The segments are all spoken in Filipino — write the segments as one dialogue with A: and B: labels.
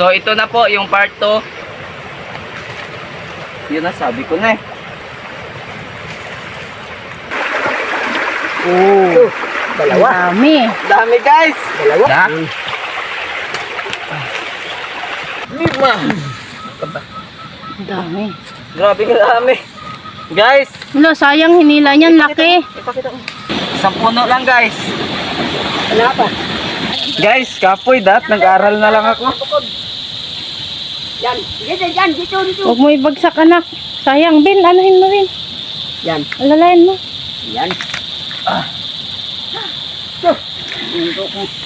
A: So ito na po yung part 2. Yun na sabi ko na eh.
B: Oo. Dalawa.
C: Dami.
A: Dami guys.
B: Dalawa.
A: Da?
B: Lima.
C: Dami.
A: Grabe ka dami. Guys,
C: Wala, sayang hinila niyan, laki.
B: Ipakita mo.
A: isang puno lang guys.
B: Wala pa.
A: Guys, kapoy dat, nag-aral na lang ako.
B: Yan. Dito, yan. Dito, dito.
C: Huwag mo ibagsak, anak. Sayang, Bin. Anuhin mo, Bin.
B: Yan.
C: Alalayan mo.
B: Yan. Ah. So, dito ko.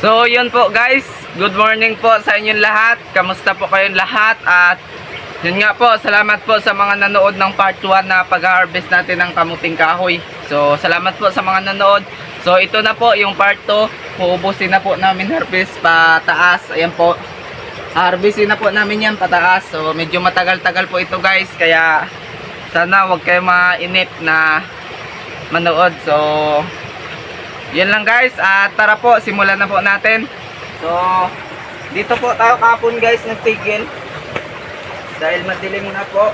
A: So, yun po guys. Good morning po sa inyong lahat. Kamusta po kayong lahat? At yun nga po, salamat po sa mga nanood ng part 1 na pag-harvest natin ng kamuting kahoy. So, salamat po sa mga nanood. So, ito na po yung part 2. Puubusin na po namin harvest pataas. Ayan po. Harvestin na po namin yan pataas. So, medyo matagal-tagal po ito guys. Kaya, sana wag kayo mainip na manood. So, yun lang guys, at tara po, simulan na po natin. So, dito po tayo kapon guys nagtigil. Dahil madilim na po.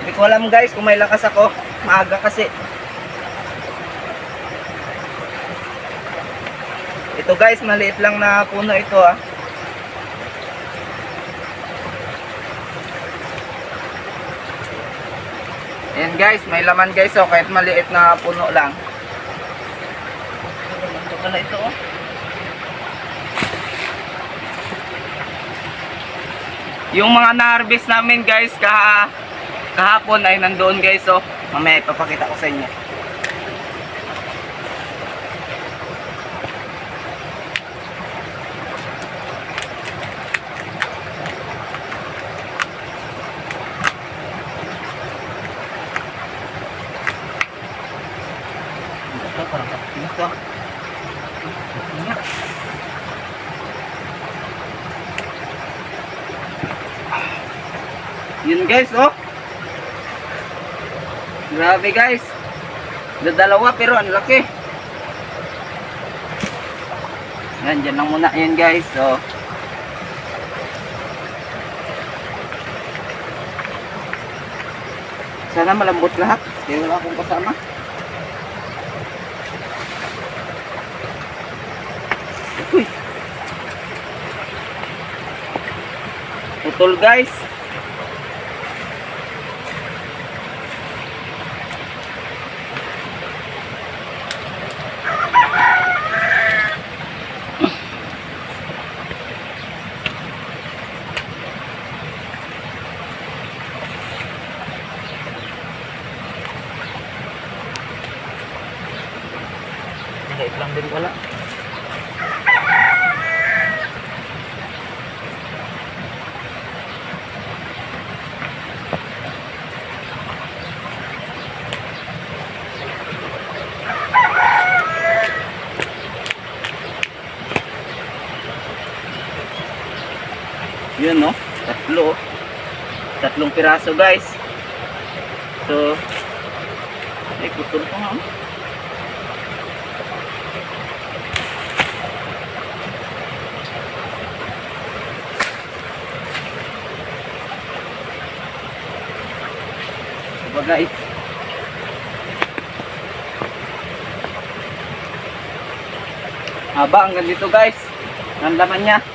A: Hindi ko alam guys kung may lakas ako. Maaga kasi. Ito guys, maliit lang na puno ito ah. Ayan guys, may laman guys oh, kahit maliit na puno lang. Ito pala ito oh. Yung mga na-harvest namin guys kaha kahapon ay nandoon guys oh. Mamaya ipapakita ko sa inyo. Ito. Yun guys, oh. Grabe guys. Dadalawa pero ang laki. Yan, dyan lang muna. Yan guys, so. Sana malambot lahat. Kaya wala akong kasama. Putol guys. Maliit lang din wala. Yun no, tatlo. Tatlong piraso guys. So, ay putol pa nga. oh. Diba guys? Haba hanggang dito guys. Ang laman niya.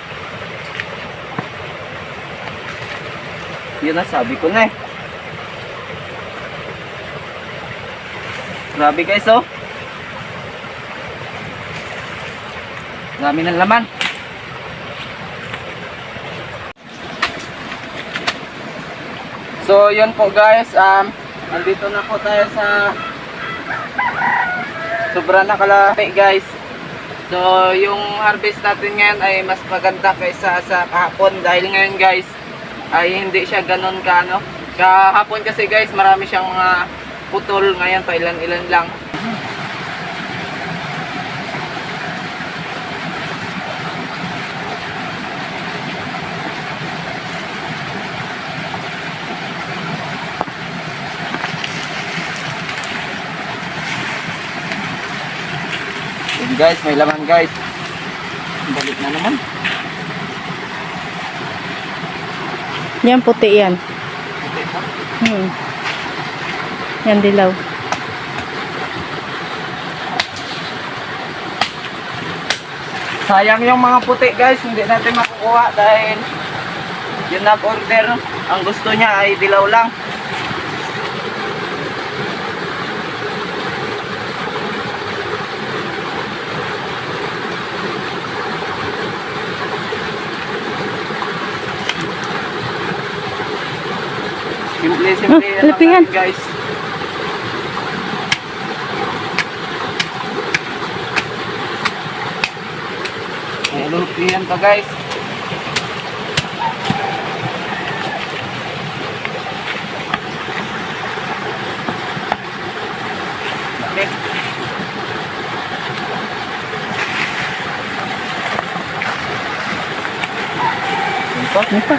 A: Yun na sabi ko na eh. Grabe guys oh. Dami ng laman. So yun po guys, um, nandito na po tayo sa sobra na kalaki guys. So yung harvest natin ngayon ay mas maganda kaysa sa kahapon dahil ngayon guys ay hindi siya ganun ka ano. Kahapon kasi guys, marami siyang mga putol ngayon pa ilan-ilan lang. guys, may laman guys. Balik na naman.
C: Yan, puti yan. Hmm. Yan, dilaw.
A: Sayang yung mga puti guys, hindi natin makukuha dahil yung nag-order, ang gusto niya ay dilaw lang. Simple, simple
C: Ah, lapihan.
A: guys. Lupihan pa guys. Okay. Ito.
C: Ano pa?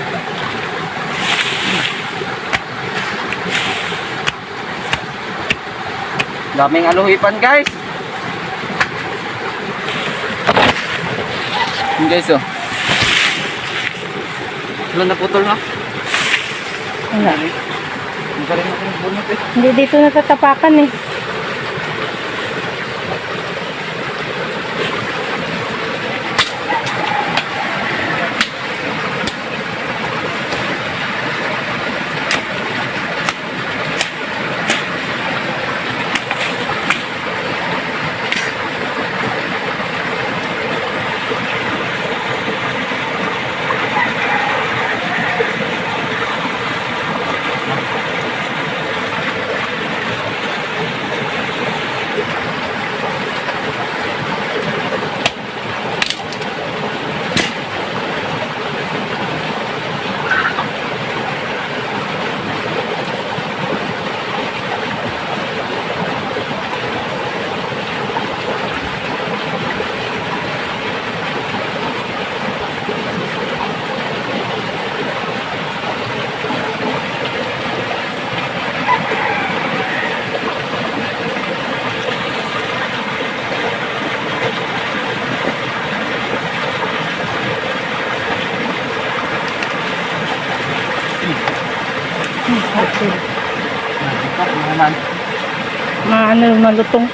A: Daming aluhipan guys. Yun guys oh. Wala naputol na.
C: Wala.
A: Hindi eh.
C: Hindi dito natatapakan eh.
A: Ito, naman.
C: Ano, malutong.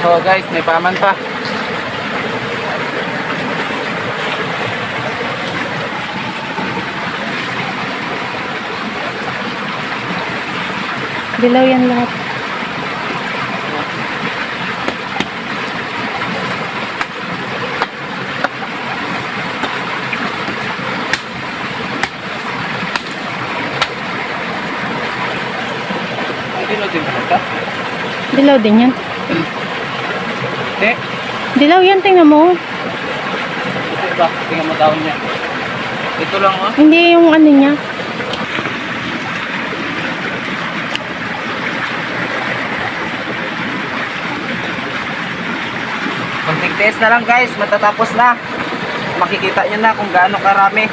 A: So guys, may paman pa.
C: Dilaw yan lahat.
A: Sino din ba ito?
C: Dilaw din yan.
A: Hindi.
C: Dilaw yan, tingnan mo.
A: Ito ba? Tingnan mo daon niya. Ito lang oh.
C: Hindi yung ano niya.
A: Konting test na lang guys, matatapos na. Makikita nyo na kung gaano karami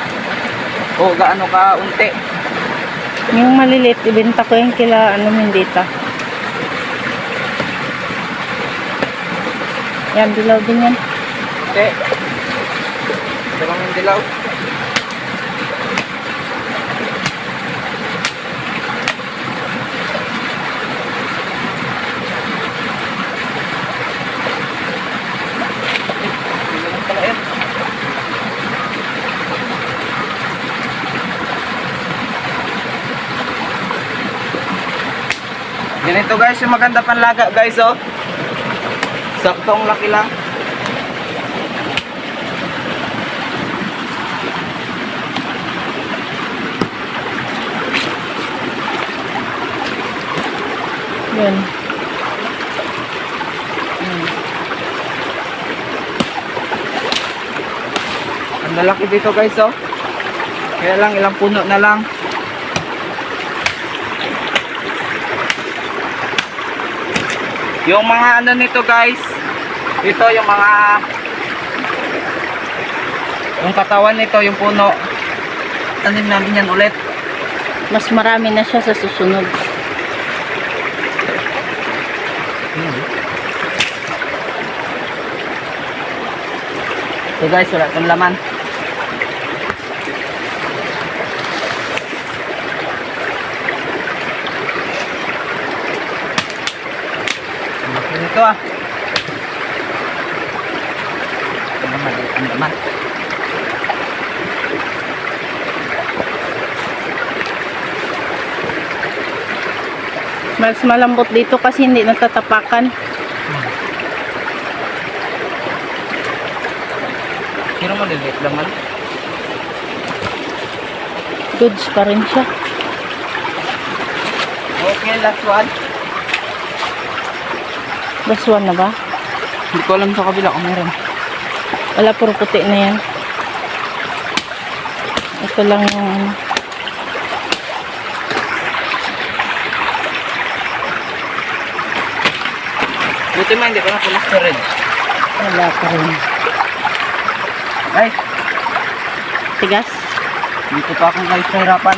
A: o gaano ka unti.
C: Yung maliliit, ibenta ko yung kila ano Mendita. Yan, dilaw din yan.
A: Hindi. Ito lang yung dilaw. Ganito guys, yung maganda panlaga guys oh. Saktong laki lang.
C: Yun.
A: Ang lalaki dito guys oh. Kaya lang ilang puno na lang. Yung mga ano nito guys, ito yung mga Yung katawan nito, yung puno, tanim namin yan ulit.
C: Mas marami na siya sa susunod.
A: So guys, wala itong laman. Nito ah. Ano maliit ang laman.
C: Mas malambot dito kasi hindi natatapakan.
A: Pero maliliit laman.
C: Goods pa rin siya.
A: Okay, last one.
C: Last one na ba?
A: Hindi ko alam sa kabila kung meron.
C: Wala, puro puti na yan. Ito lang yung ano.
A: Buti man, hindi ko na pulas na rin.
C: Wala pa rin.
A: Ay,
C: Tigas?
A: dito pa akong guys nahirapan.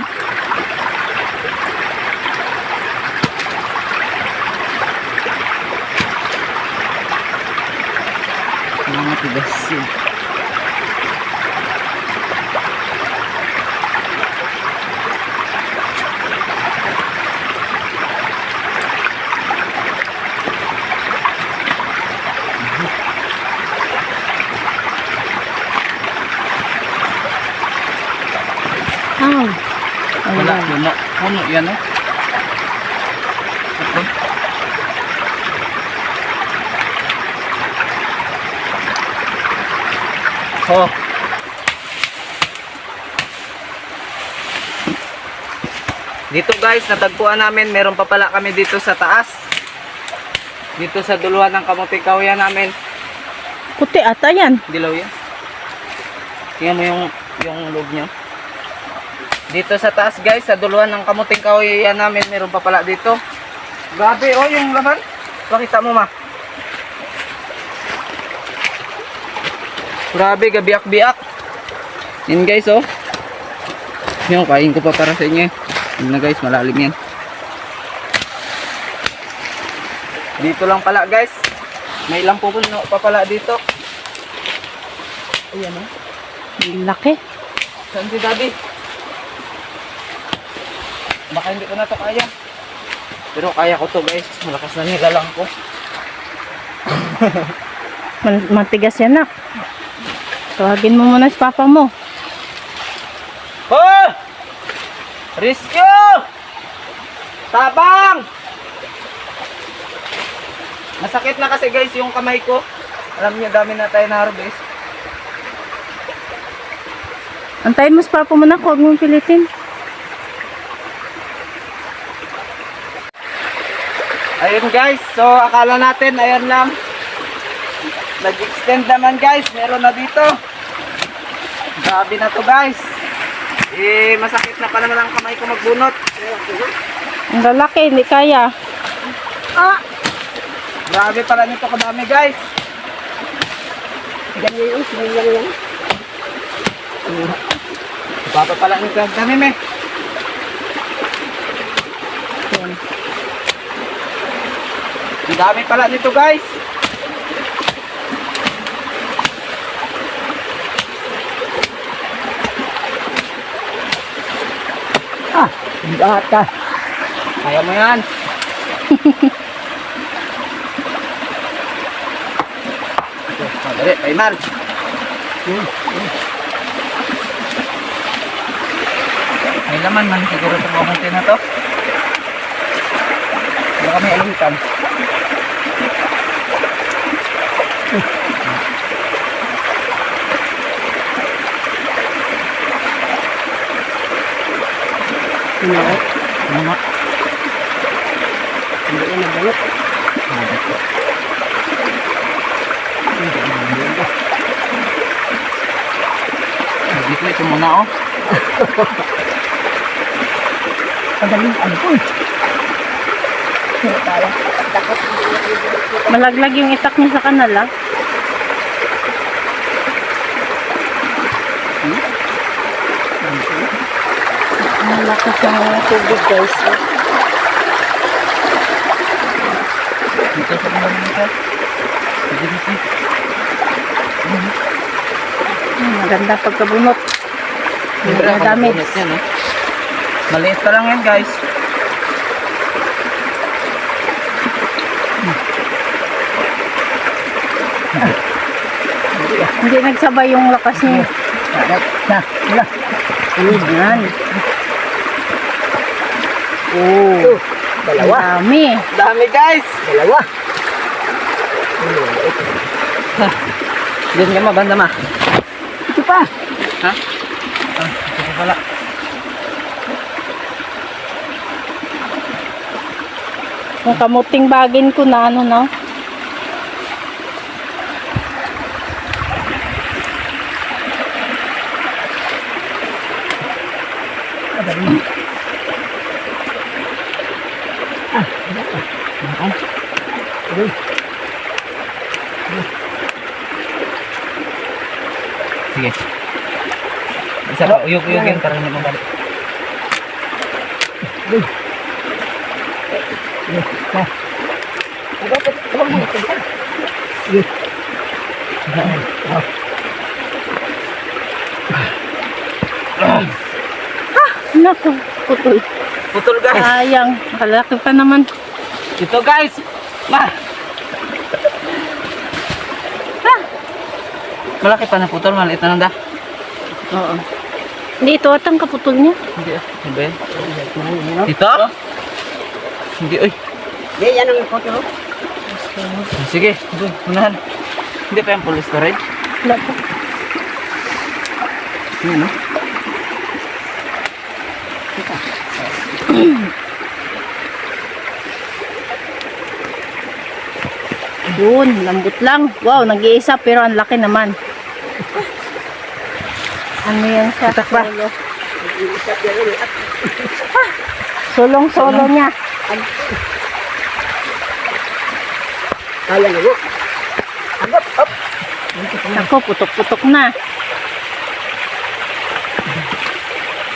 A: Mga tigas yun.
C: Ah.
A: Wala,
C: Wala.
A: Puno. Yan eh. Ito. Oh. Dito guys, natagpuan namin, meron pa pala kami dito sa taas. Dito sa duluhan ng kamuti kahoyan namin.
C: Puti ata yan.
A: Dilaw yan. Tingnan mo yung, yung loob niya. Dito sa taas guys, sa duluhan ng kamuting kahoy yan namin, meron pa pala dito. Grabe oh, yung laman. Pakita mo ma. Grabe, gabiak-biak. Yan guys oh. Yung kain ko pa para sa inyo. Yun na guys, malalim yan. Dito lang pala guys. May ilang pupuno pa pala dito. Ayan oh.
C: Ang Laki.
A: Saan si daddy? Baka hindi ko na to kaya. Pero kaya ko to guys. Malakas na nilalang ko.
C: Matigas yan nak. Tawagin mo muna si papa mo.
A: Oh! Rescue! Tabang! Masakit na kasi guys yung kamay ko. Alam niyo dami na tayo na harvest.
C: Antayin mo si papa mo nak. Huwag mong pilitin.
A: Ayun guys, so akala natin ayun lang. Nag-extend naman guys, meron na dito. Grabe na to guys. Eh, masakit na pa naman ang kamay ko magbunot.
C: Ang lalaki, hindi kaya.
B: Ah,
A: Grabe pala nito kadami guys.
B: ganyan yun, ganyan yun.
A: Papa pala nito ang dami me.
C: Yan.
A: Ang dami pala nito guys.
B: Ah, lahat ka.
A: Kaya mo yan. Madali, Payman. May laman man siguro sa bumunti na to. Baka may alitan.
B: Ano?
A: Ano?
B: Hindi na nabalot.
A: Dito ito muna oh.
B: Pagaling, ano po eh.
C: Malaglag yung itak niya sa kanal ah. Ang lakas ng tubig guys.
A: Dito sa mga dito. Dito dito.
C: Maganda pagkabunot.
A: Bunot yan, eh. Maliit pa lang yan guys.
C: Hindi nagsabay yung lakas niya.
B: Na, wala.
C: Yan.
B: Oh. Dalawa.
C: Dami.
A: Dami guys.
B: Dalawa.
A: Diyan ka ma, banda ma.
B: Ito pa.
A: Ha? Ah, ito pa pala.
C: Yung kamuting bagin ko na ano no.
A: Sige. Isa pa, uyog-uyogin para hindi mabalik.
C: Naku, putol.
A: Putol guys.
C: Sayang. Nakalaki pa naman.
A: Ito guys. Ma. Ah. Malaki pa na putol, maliit na lang da.
C: Oo. Hindi, ito atang kaputol niya.
A: Hindi ah. Yan? Dito? Hindi, oy.
B: Di, yan ang photo.
A: Sige, doon, unahan. Hindi pa yung polystyrene.
C: Wala pa.
A: Yun, no?
C: Yun, lambot lang. Wow, nag-iisa pero ang laki naman. Ano yan siya?
A: Itak ba?
C: Solo. Solong-solo niya.
B: Na mo. Agap, up.
C: Nako, putok-putok na.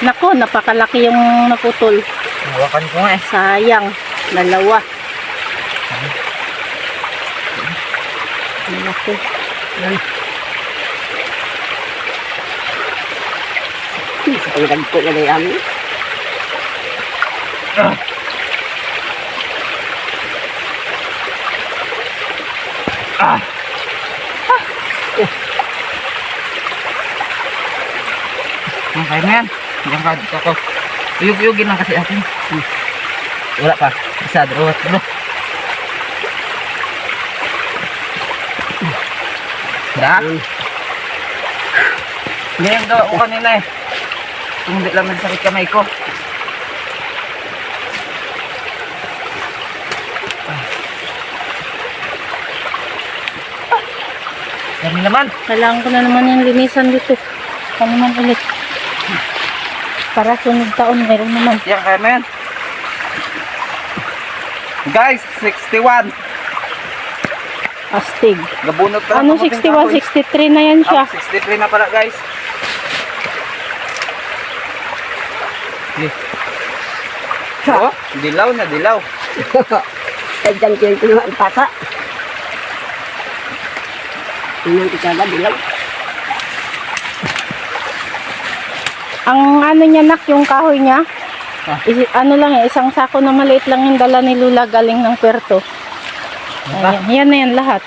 C: Nako, napakalaki yung naputol.
A: Hawakan ko nga eh.
C: Sayang. Dalawa. Ang laki.
B: Ang gagpo na na yan.
A: Ah! Ang kaya na yan. Diyan ka, dito ako. Uyog-uyogin lang kasi akin. Hmm. Wala pa. Isa, dalawa, tatlo. Da? Hindi yung gawa ko kanina eh. Hindi lang nagsakit kamay ko. Dami naman.
C: Kailangan ko na naman yung linisan dito. Ano naman ulit. Para sunod taon, meron naman.
A: Yan kaya na yan. Guys, 61.
C: Astig.
A: Gabunot pa.
C: Ano,
A: kamuting
C: 61,
A: kahoy.
C: 63 na yan siya.
A: Ah, 63 na pala guys. Oh, dilaw na dilaw.
B: Ay, dyan kayo ko naman pasa. Tingnan kita ba, dilaw.
C: Ang ano niya nak, yung kahoy niya,
A: Ah.
C: isi- ano lang eh, isang sako na maliit lang yung dala ni Lula galing ng Puerto.
A: Ano
C: Ayan, yan na yan lahat.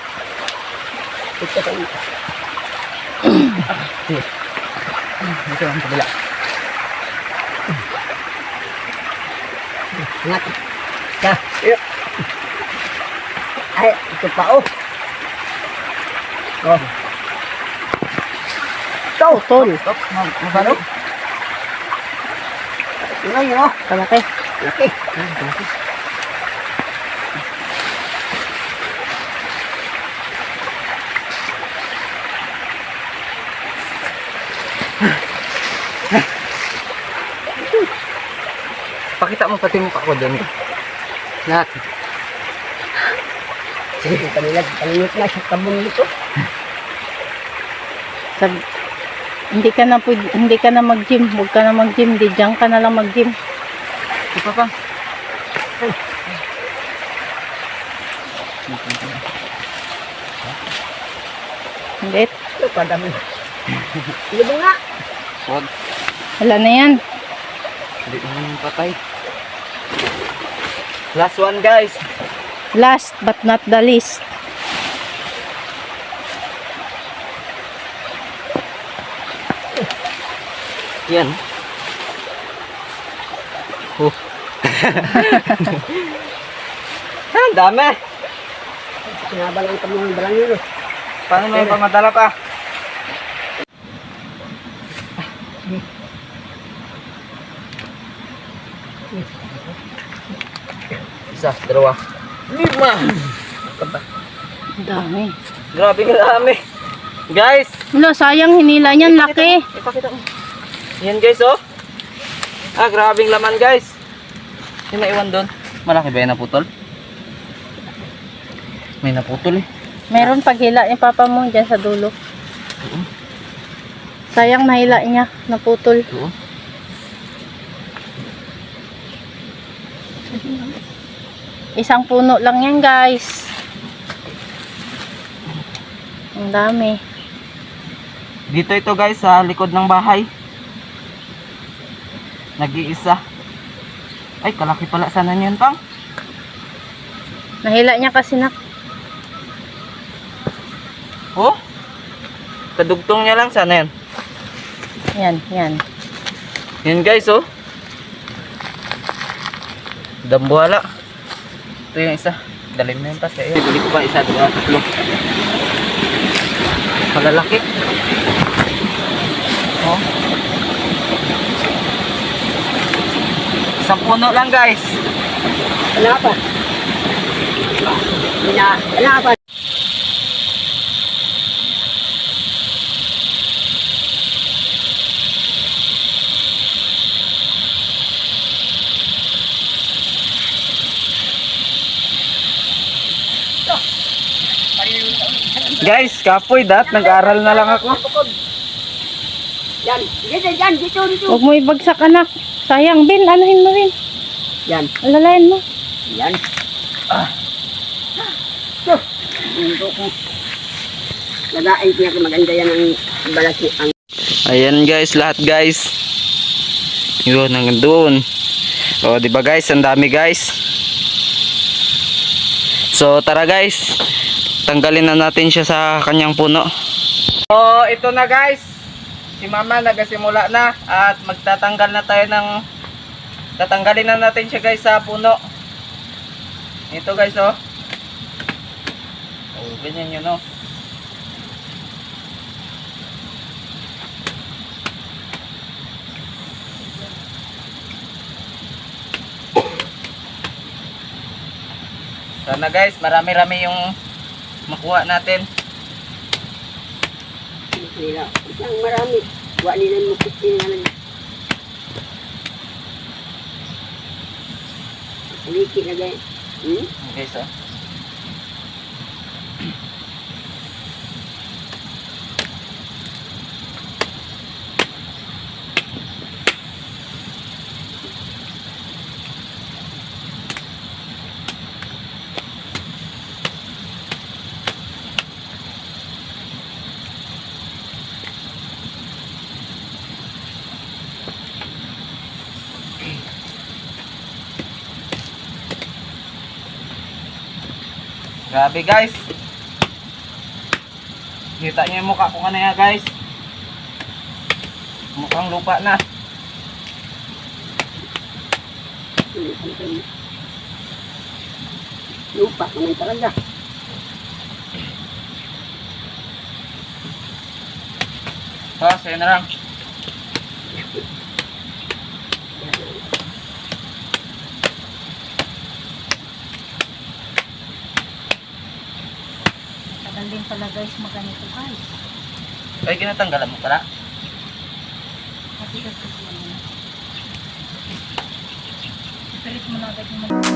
B: Ito
A: ang kabila.
B: Ingat. Ka. Ay, ito pa oh. Oh.
C: Putol.
A: Stop, mabalo.
B: Tingnan nyo. oh.
C: Kalaki.
B: Laki.
A: Pakita mo pati mukha ko doon. Lahat.
B: Sige, kanilag. Kalimut na siya kabun nito.
C: Sag Hindi ka na pwede, hindi ka na mag-gym. Huwag ka na mag-gym. Di dyan ka na lang mag-gym.
A: Ito pa.
C: Hindi.
B: Ito pa dami. Libo nga.
C: Wala na yan.
A: Hindi naman patay. Last one guys.
C: Last but not the least.
A: Yan. Oh. Ang dami.
B: Sinabalang kami ng balang yun. oh.
A: Paano mo pamadala pa? Isa, dalawa. Lima!
C: Ang dami.
A: Grabe ka dami. Guys!
C: Wala, sayang hinila niyan. Laki.
A: Ipakita mo. Yan guys oh. Ah, grabing laman guys. Yung naiwan doon. Malaki ba yung naputol? May naputol eh.
C: Meron paghila ni papa mo dyan sa dulo. Sayang nahila niya. Naputol.
A: Oo.
C: Isang puno lang yan guys. Ang dami.
A: Dito ito guys sa likod ng bahay. Nag-iisa. Ay, kalaki pala sana niyan pang.
C: Nahila niya kasi na.
A: Oh? Kadugtong niya lang sana yan.
C: Yan, yan.
A: Yan guys oh. Dambuhala. Ito yung isa. Dalim na yung tas. Ayun, bili ko pa isa. Dua, tatlo. Malalaki. Oh. Isang puno lang guys.
B: Wala pa. Wala, wala pa.
A: Guys, kapoy dat. Nag-aral na lang ako.
B: Yan, dito, yan, dito, dito.
C: Huwag mo ibagsak anak. Sayang, Bin. Anuhin mo, Bin.
B: Yan,
C: Alalayan mo.
B: yan. Ah. Ito. Ko. Lagain ko yan, maganda yan ang balaki. Ang
A: Ayan guys, lahat guys. Yun, hanggang doon. O, di ba guys, ang dami guys. So, tara guys. Tanggalin na natin siya sa kanyang puno. So, ito na guys. Si mama nagasimula na at magtatanggal na tayo ng tatanggalin na natin siya guys sa puno. Ito guys, oh. Oh, ganyan yun, oh. Sana guys, marami-rami yung makuha natin.
B: nila. Ang marami. Wa nila mo kusin nga lang. Liki na guys. Hmm?
A: Okay, so. Grabe guys. Kita niyo yung mukha ko kanina guys. Mukhang lupa na.
B: Lupa naman talaga.
A: So, sa'yo na lang.
C: Din pala guys maganito guys.
A: Ay, kinatanggalan mo pala.
C: Matigas kasi yan. Ipilit mo na agad yung